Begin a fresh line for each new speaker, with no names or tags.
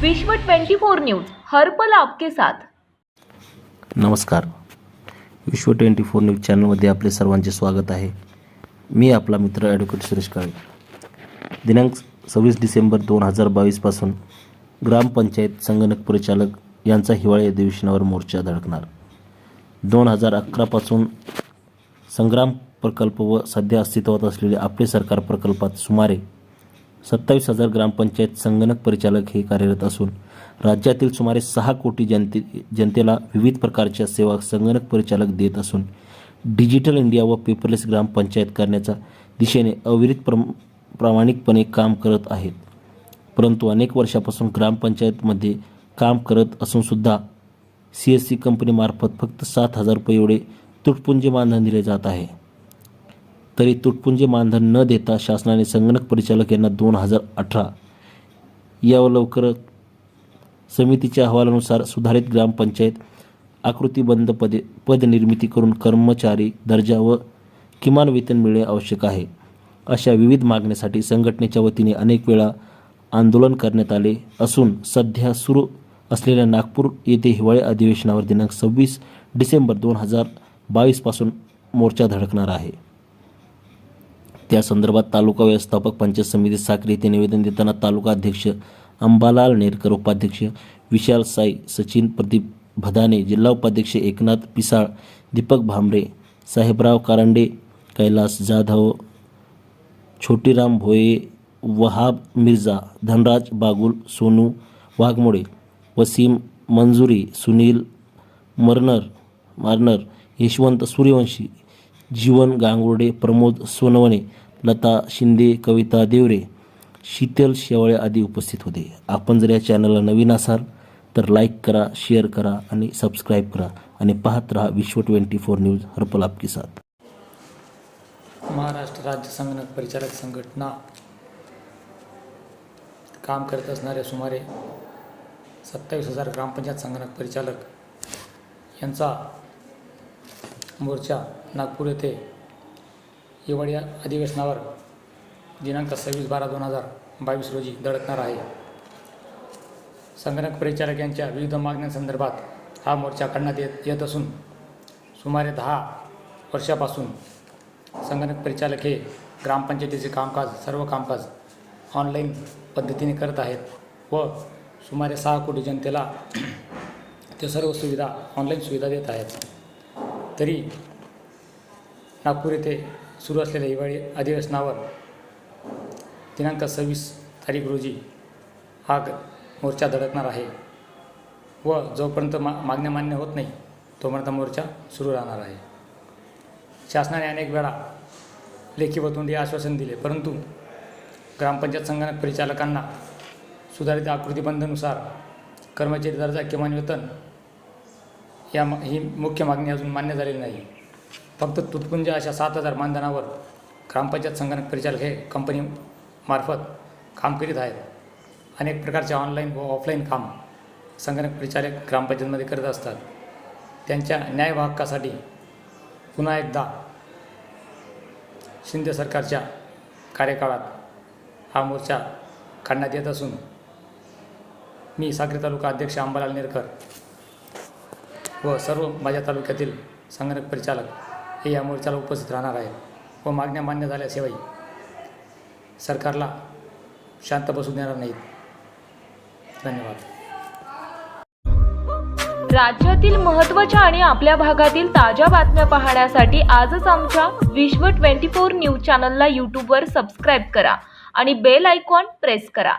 विश्व 24 न्यूज हरपल आपके साथ.
नमस्कार. विश्व ट्वेंटी फोर न्यूज चॅनलमध्ये आपले सर्वांचे स्वागत आहे. मी आपला मित्र ॲडव्होकेट सुरेश काळे. दिनांक सव्वीस डिसेंबर दोन हजार बावीसपासून ग्रामपंचायत संगणक परिचालक यांचा हिवाळी अधिवेशनावर मोर्चा धडकणार. दोन हजार अकरापासून संग्राम प्रकल्प व सध्या अस्तित्वात असलेले आपले सरकार प्रकल्पात सुमारे सत्तावीस हजार ग्रामपंचायत संगणक परिचालक हे कार्यरत असून राज्यातील सुमारे सहा कोटी जनते जनतेला विविध प्रकारच्या सेवा संगणक परिचालक देत असून डिजिटल इंडिया व पेपरलेस ग्रामपंचायत करण्याच्या दिशेने अविरित प्रम प्रामाणिकपणे काम करत आहेत. परंतु अनेक वर्षापासून ग्रामपंचायतमध्ये काम करत असूनसुद्धा सी एस सी कंपनीमार्फत फक्त सात हजार रुपये एवढे तुटपुंजे मानधन दिले जात आहे. तरी तुटपुंजे मानधन न देता शासनाने संगणक परिचालक यांना दोन हजार अठरा या लवकर समितीच्या अहवालानुसार सुधारित ग्रामपंचायत आकृतीबंध पदे पदनिर्मिती करून कर्मचारी दर्जा व किमान वेतन मिळणे आवश्यक आहे. अशा विविध मागण्यासाठी संघटनेच्या वतीने अनेक वेळा आंदोलन करण्यात आले असून सध्या सुरू असलेल्या नागपूर येथे हिवाळी अधिवेशनावर दिनांक सव्वीस डिसेंबर दोन हजार बावीसपासून मोर्चा धडकणार आहे. त्या संदर्भात तालुका व्यवस्थापक पंचायत समिती साखरे येथे निवेदन देताना तालुका अध्यक्ष अंबालाल नेरकर उपाध्यक्ष विशाल साई सचिन प्रदीप भदाने जिल्हा उपाध्यक्ष एकनाथ पिसाळ दीपक भांबरे साहेबराव कारंडे कैलास जाधव छोटीराम भोये वहाब मिर्झा धनराज बागुल सोनू वाघमोडे वसीम मंजुरी सुनील मरनर मारनर यशवंत सूर्यवंशी जीवन गांगुर्डे प्रमोद सोनवणे लता शिंदे कविता देवरे शीतल शेवाळे आदी उपस्थित होते. आपण जर या चॅनलला नवीन असाल तर लाईक करा शेअर करा आणि सबस्क्राईब करा आणि पाहत राहा विश्व ट्वेंटी फोर न्यूज हरपल आपकी साथ.
महाराष्ट्र राज्य संगणक परिचालक संघटना काम करत असणाऱ्या सुमारे सत्तावीस हजार ग्रामपंचायत संगणक परिचालक यांचा मोर्चा नागपूर येथे हिवाळी अधिवेशनावर दिनांक सव्वीस बारा दोन हजार बावीस रोजी धडकणार आहे. संगणक परिचालक यांच्या विविध मागण्यांसंदर्भात हा मोर्चा काढण्यात येत येत असून सुमारे दहा वर्षापासून संगणक परिचालक हे ग्रामपंचायतीचे कामकाज सर्व कामकाज ऑनलाईन पद्धतीने करत आहेत व सुमारे सहा कोटी जनतेला ते सर्व सुविधा ऑनलाईन सुविधा देत आहेत. तरी नागपूर येथे सुरू असलेल्या हिवाळी अधिवेशनावर दिनांक सव्वीस तारीख रोजी हा मोर्चा धडकणार आहे व जोपर्यंत मा मागण्या मान्य होत नाही तोपर्यंत मोर्चा सुरू राहणार आहे. शासनाने अनेक वेळा लेखी व तोंडी आश्वासन दिले परंतु ग्रामपंचायत संगणक परिचालकांना सुधारित आकृतीबंधनुसार कर्मचारी दर्जा किमान वेतन या म- ही मुख्य मागणी अजून मान्य झालेली नाही. फक्त तुटपुंज अशा सात हजार मानधनावर ग्रामपंचायत संगणक परिचालक हे कंपनीमार्फत काम करीत आहेत. अनेक प्रकारचे ऑनलाईन व ऑफलाईन काम संगणक परिचालक ग्रामपंचायतमध्ये करत असतात. त्यांच्या न्याय हक्कासाठी पुन्हा एकदा शिंदे सरकारच्या कार्यकाळात हा मोर्चा काढण्यात येत असून मी साक्री तालुका अध्यक्ष अंबालाल नेरकर व सर्व माझ्या तालुक्यातील संगणक परिचालक हे या मोर्चाला उपस्थित राहणार आहेत व मागण्या मान्य झाल्याशिवाय सरकारला शांत बसू देणार नाहीत. धन्यवाद.
राज्यातील महत्त्वाच्या आणि आपल्या भागातील ताज्या बातम्या पाहण्यासाठी आजच आमच्या विश्व 24 न्यूज चॅनलला यूट्यूबवर सबस्क्राईब करा आणि बेल आयकॉन प्रेस करा.